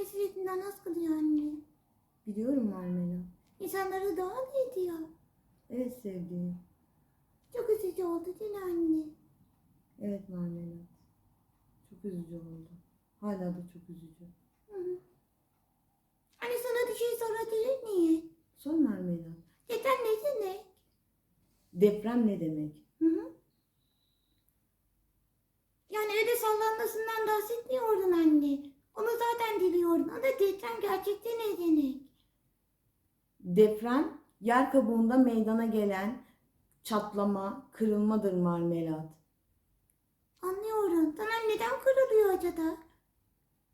esiretinden az kalıyor anne. Biliyorum Marmelat. İnsanları daha mı ediyor? Evet sevdiğim. Çok üzücü oldu değil anne? Evet Marmelat. Çok üzücü oldu. Hala da çok üzücü. Hı hı. Anne sana bir şey sorabilir miyim? Sor Marmelat. Deprem ne demek? Deprem ne demek? Hı hı. Yani öyle sallanmasından bahsetmiyordun anne. Onu zaten biliyorum. Ama deprem gerçekten ne demek? Deprem yer kabuğunda meydana gelen çatlama, kırılmadır Marmelat. Anlıyorum. Tamam neden kırılıyor acaba?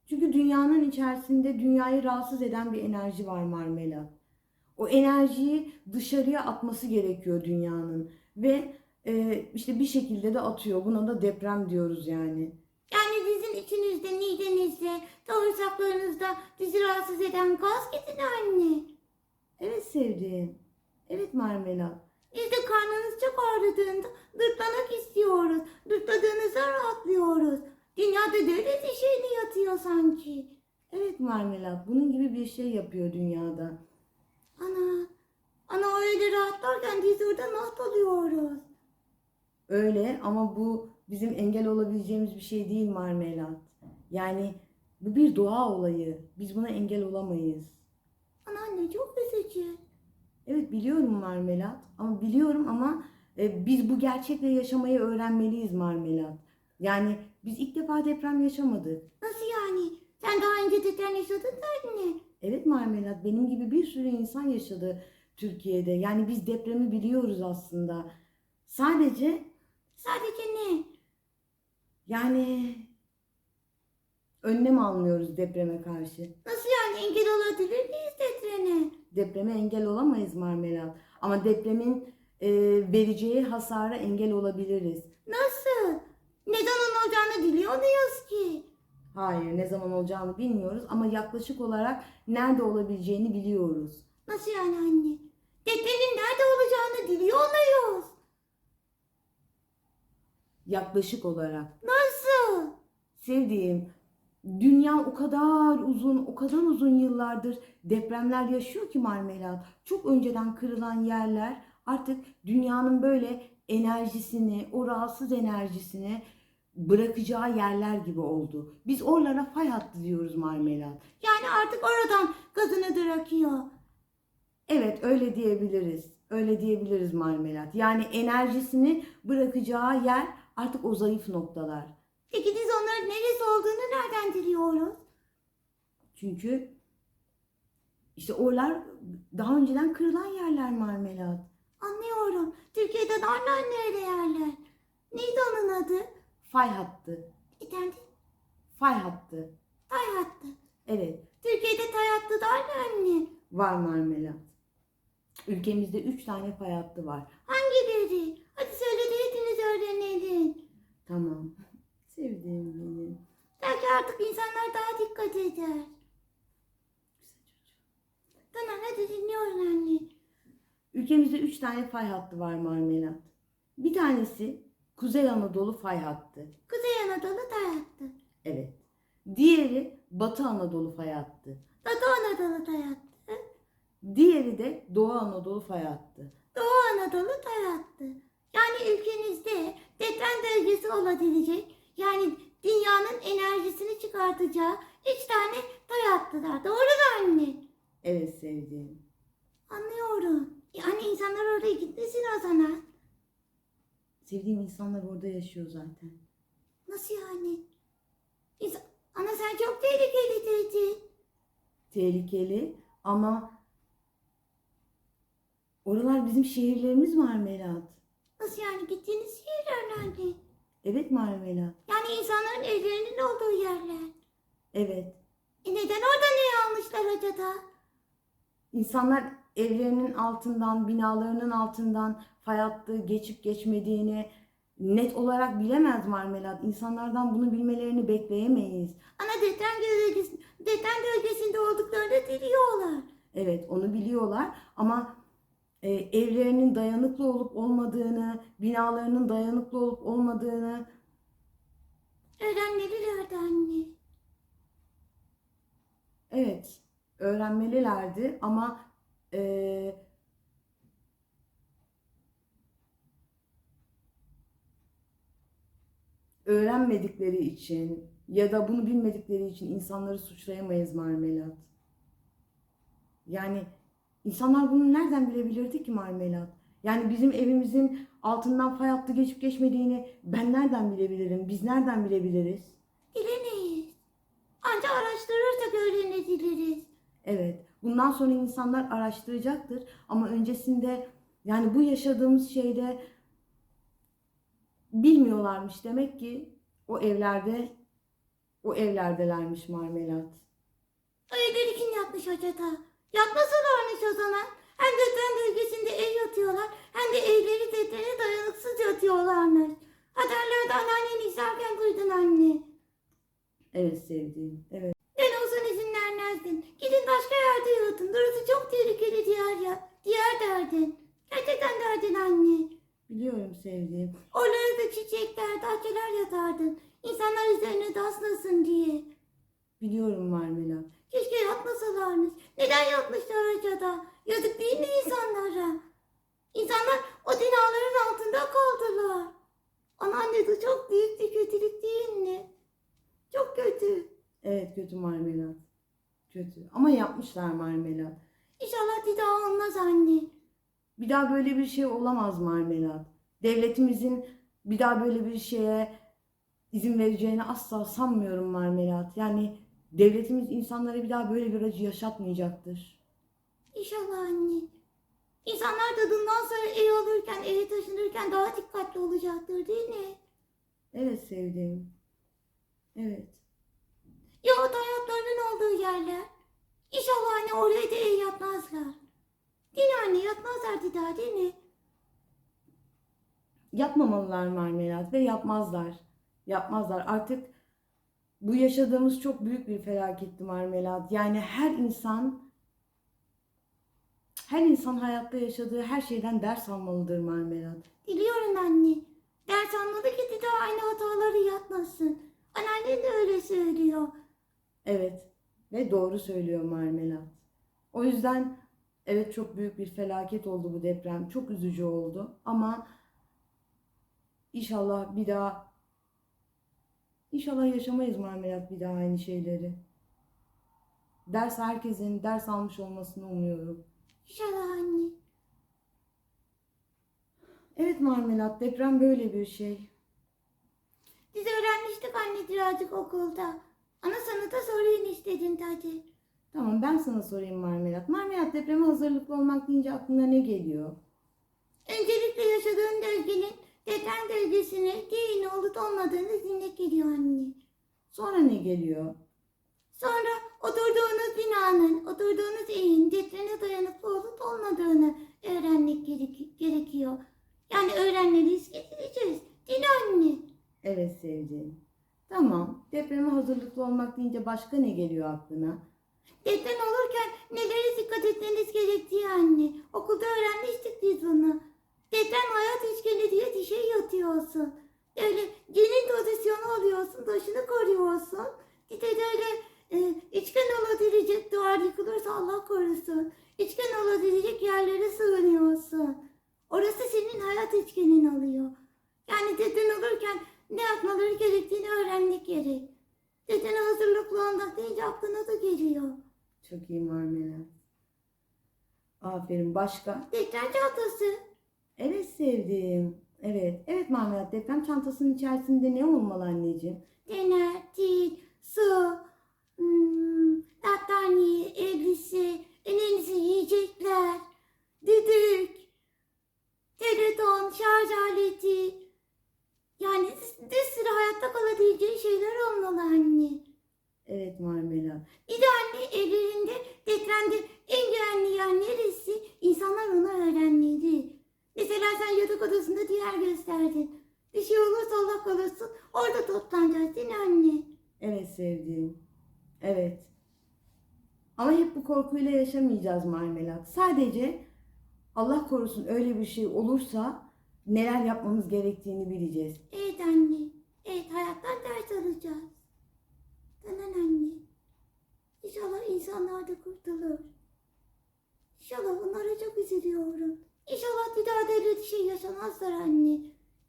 Çünkü dünyanın içerisinde dünyayı rahatsız eden bir enerji var Marmelat. O enerjiyi dışarıya atması gerekiyor dünyanın ve e, işte bir şekilde de atıyor. Buna da deprem diyoruz yani. Sizin içinizde, midenizde, bağırsaklarınızda sizi rahatsız eden gaz gidin anne. Evet sevdiğim. Evet Marmelat. Biz de karnınız çok ağrıdığında dırtlamak istiyoruz. Dırtladığınızda rahatlıyoruz. Dünyada şey mi yatıyor sanki? Evet Marmelat. Bunun gibi bir şey yapıyor dünyada. Ana, ana öyle rahatlarken biz orada naht alıyoruz. Öyle ama bu bizim engel olabileceğimiz bir şey değil Marmelat. Yani bu bir doğa olayı. Biz buna engel olamayız. Ana anne çok üzücü. Evet biliyorum Marmelat ama biliyorum ama e, biz bu gerçekle yaşamayı öğrenmeliyiz Marmelat. Yani biz ilk defa deprem yaşamadık. Nasıl yani? Sen daha önce deprem yaşadın mı anne? Evet Marmelat benim gibi bir sürü insan yaşadı Türkiye'de. Yani biz depremi biliyoruz aslında. Sadece Sadece ne? Yani önlem almıyoruz depreme karşı. Nasıl yani engel olabilir miyiz depreme? Depreme engel olamayız Marmelat. Ama depremin e, vereceği hasara engel olabiliriz. Nasıl? Neden onun olacağını biliyor muyuz ki? Hayır, ne zaman olacağını bilmiyoruz ama yaklaşık olarak nerede olabileceğini biliyoruz. Nasıl yani anne? Depremin nerede olacağını biliyor muyuz? Yaklaşık olarak. Nasıl? Sevdiğim, dünya o kadar uzun, o kadar uzun yıllardır depremler yaşıyor ki Marmelat. Çok önceden kırılan yerler artık dünyanın böyle enerjisini, o rahatsız enerjisini bırakacağı yerler gibi oldu. Biz oralara fay hattı diyoruz Marmelat. Yani artık oradan gazını bırakıyor. Evet öyle diyebiliriz. Öyle diyebiliriz Marmelat. Yani enerjisini bırakacağı yer artık o zayıf noktalar. Peki biz onların neresi olduğunu nereden biliyoruz? Çünkü işte oralar daha önceden kırılan yerler Marmelat. Anlıyorum. Türkiye'de daha nerede yerler? Neydi onun adı? Fay hattı. Efendim? Fay hattı. Tay hattı. Evet Türkiye'de tay hattı ne anne? var Marmelat. Ülkemizde üç tane fay hattı var. Hangileri? Hadi söyle de hepimiz öğrenelim. Tamam. Sevdiğim benim. Belki artık insanlar daha dikkat eder. Tamam hadi dinliyorum anne. Ülkemizde üç tane fay hattı var Marmelat. Bir tanesi Kuzey Anadolu fay hattı. Kuzey Anadolu tay hattı. Evet. Diğeri Batı Anadolu fay hattı. Batı Anadolu tay hattı. Diğeri de Doğu Anadolu fay hattı. Doğu Anadolu tay hattı. Yani ülkenizde deprem bölgesi olabilecek yani dünyanın enerjisini çıkartacağı üç tane tay hattılar. Doğru mu anne? Evet sevdiğim. Anlıyorum. Yani insanlar oraya gitmesin o zaman. Sevdiğim insanlar orada yaşıyor zaten. Nasıl yani? İnsan... Ana sen çok tehlikeli dedin. Tehlikeli ama oralar bizim şehirlerimiz Marmelat. Nasıl yani gittiğiniz yerler nerede? Evet Marmelat. Yani insanların evlerinin olduğu yerler. Evet. E neden orada ne almışlar acaba? İnsanlar evlerinin altından, binalarının altından fay hattı geçip geçmediğini net olarak bilemez Marmelat. İnsanlardan bunu bilmelerini bekleyemeyiz. Ana deprem bölgesinde, deprem bölgesinde olduklarını biliyorlar. Evet onu biliyorlar ama e, evlerinin dayanıklı olup olmadığını, binalarının dayanıklı olup olmadığını Öğrenmelilerdi anne. Evet, öğrenmelilerdi ama eee, öğrenmedikleri için ya da bunu bilmedikleri için insanları suçlayamayız Marmelat. Yani insanlar bunu nereden bilebilirdi ki Marmelat? Yani bizim evimizin altından fay hattı geçip geçmediğini ben nereden bilebilirim? Biz nereden bilebiliriz? Bilemeyiz. Ancak araştırırsak öğrenebiliriz. Evet. Bundan sonra insanlar araştıracaktır. Ama öncesinde yani bu yaşadığımız şeyde bilmiyorlarmış. Demek ki o evlerde o evlerdelermiş marmelat. Evleri kim yapmış acaba? Yapmasalarmış o zaman. Hem deprem bölgesinde ev yatıyorlar hem de evleri depreme dayanıksız yatıyorlarmış. Haberlerde anneanneni izlerken duydun anne. Evet sevdiğim. Evet. Ben olsan izin vermezdin. Gidin başka yerde yatın. Burası çok tehlikeli diğer ya. Diğer derdin. Gerçekten derdin anne. Biliyorum sevdiğim. Oralara da çiçekler, bahçeler yatardın. İnsanlar üzerine daslasın diye. Biliyorum marmelat. Keşke yapmasalarmış. Neden yapmışlar acaba? Yazık değil mi insanlara? İnsanlar o binaların altında kaldılar. Anneanne de çok büyük bir kötülük değil mi? Çok kötü. Evet kötü marmelat. Kötü. Ama yapmışlar marmelat. İnşallah bir daha olmaz anne. Bir daha böyle bir şey olamaz marmelat. Devletimizin bir daha böyle bir şeye izin vereceğini asla sanmıyorum marmelat. Yani devletimiz insanlara bir daha böyle bir acı yaşatmayacaktır. İnşallah anne. İnsanlar da bundan sonra ev alırken, eve taşınırken daha dikkatli olacaktır değil mi? Evet sevdiğim. Evet. Yahut hayatlarının olduğu yerler. İnşallah anne oraya da ev yapmazlar. Değil anne yapmazlar bir daha değil mi? Yapmamalılar marmelat ve yapmazlar. Yapmazlar. Artık bu yaşadığımız çok büyük bir felaketti marmelat. Yani her insan her insan hayatta yaşadığı her şeyden ders almalıdır marmelat. Biliyorum anne. Ders almadı ki bir daha aynı hataları yapmasın. Anneannem de öyle söylüyor. Evet ve doğru söylüyor Marmelat. O yüzden evet çok büyük bir felaket oldu bu deprem. Çok üzücü oldu ama inşallah bir daha inşallah yaşamayız Marmelat bir daha aynı şeyleri. Ders herkesin ders almış olmasını umuyorum. İnşallah anne. Evet Marmelat deprem böyle bir şey. Biz öğrenmiştik anne birazcık okulda. Ama sana da sorayım istedim tabii. Tamam ben sana sorayım Marmelat. Marmelat depreme hazırlıklı olmak deyince aklına ne geliyor? Öncelikle yaşadığın bölgenin deprem bölgesine değil olup olmadığını dinle geliyor anne. Sonra ne geliyor? Sonra oturduğunuz binanın, oturduğunuz evin depreme dayanıklı olup olmadığını öğrenmek gerek- gerekiyor. Yani öğrenmeliyiz, getireceğiz. Değil anne? Evet sevdiğim. Tamam. Depreme hazırlıklı olmak deyince başka ne geliyor aklına? Deprem olurken nelere dikkat etmeniz gerektiği anne. Okulda öğrenmiştik biz bunu. Deprem hayat üçgeni diye bir yatıyorsun. Öyle cenin pozisyonu alıyorsun, başını koruyorsun. Bir de öyle e, üçgen olabilecek duvar yıkılırsa Allah korusun. Üçgen olabilecek yerlere sığınıyorsun. Orası senin hayat üçgenin oluyor. Yani deprem olurken ne yapmaları gerektiğini öğrenmek gerek. Depreme hazırlıklı olmak deyince aklına da geliyor. Çok iyi Marmelat. Aferin. Başka? Deprem çantası. Evet sevdiğim. Evet. Evet Marmelat. Deprem çantasının içerisinde ne olmalı anneciğim? Dener, til, su, hmm, battaniye, elbise, en iyisi yiyecekler, düdük, telefon, şarj aleti. Yani bir sürü hayatta kalabileceği şeyler olmalı anne. Evet Marmelat. Bir de anne evlerinde depremde en güvenli yer neresi? İnsanlar onu öğrenmeli. Mesela yatak odasında diğer gösterdin. Bir şey olursa Allah korusun orada toplanacağız değil mi anne? Evet sevdiğim. Evet. Ama hep bu korkuyla yaşamayacağız Marmelat. Sadece Allah korusun öyle bir şey olursa neler yapmamız gerektiğini bileceğiz. Evet anne. Evet hayattan ders alacağız. Tamam anne. İnşallah insanlar da kurtulur. İnşallah onlara çok üzülüyorum. İnşallah bir daha bir şey yaşamazlar anne.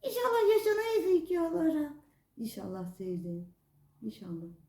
İnşallah yaşamayız ülke olarak. İnşallah sevdiğim. İnşallah.